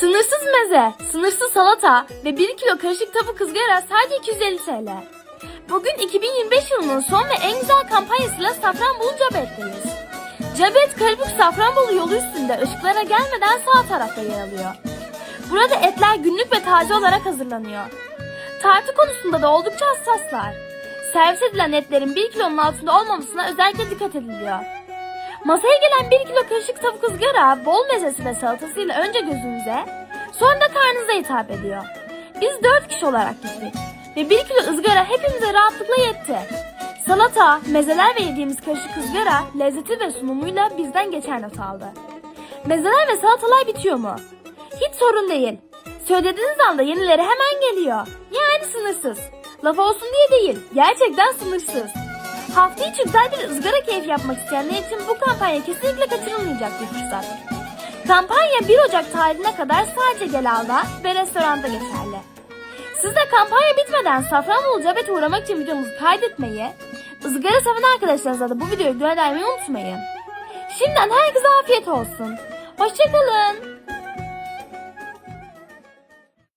Sınırsız meze, sınırsız salata ve 1 kilo karışık tavuk ızgara sadece 250 TL. Bugün 2025 yılının son ve en güzel kampanyasıyla Safranbolu Cabet'teyiz. Cabet Karabük Safranbolu yolu üstünde ışıklara gelmeden sağ tarafta yer alıyor. Burada etler günlük ve taze olarak hazırlanıyor. Tartı konusunda da oldukça hassaslar. Servis edilen etlerin 1 kilonun altında olmamasına özellikle dikkat ediliyor. Masaya gelen 1 kilo karışık tavuk ızgara bol mezesi ve salatasıyla önce gözünüze sonra da karnınıza hitap ediyor. Biz 4 kişi olarak gittik ve 1 kilo ızgara hepimize rahatlıkla yetti. Salata, mezeler ve yediğimiz karışık ızgara lezzeti ve sunumuyla bizden geçer not aldı. Mezeler ve salatalar bitiyor mu? Hiç sorun değil. Söylediğiniz anda yenileri hemen geliyor. Yani sınırsız. Laf olsun diye değil, gerçekten sınırsız. Hafta içi güzel bir ızgara keyfi yapmak isteyenler için bu kampanya kesinlikle kaçırılmayacak bir fırsat. Kampanya 1 Ocak tarihine kadar sadece Gelal'da ve restoranda geçerli. Siz de kampanya bitmeden Safranbolu Cabet'e uğramak için videomuzu kaydetmeyi, ızgara seven arkadaşlarınıza da bu videoyu göndermeyi unutmayın. Şimdiden herkese afiyet olsun. Hoşçakalın.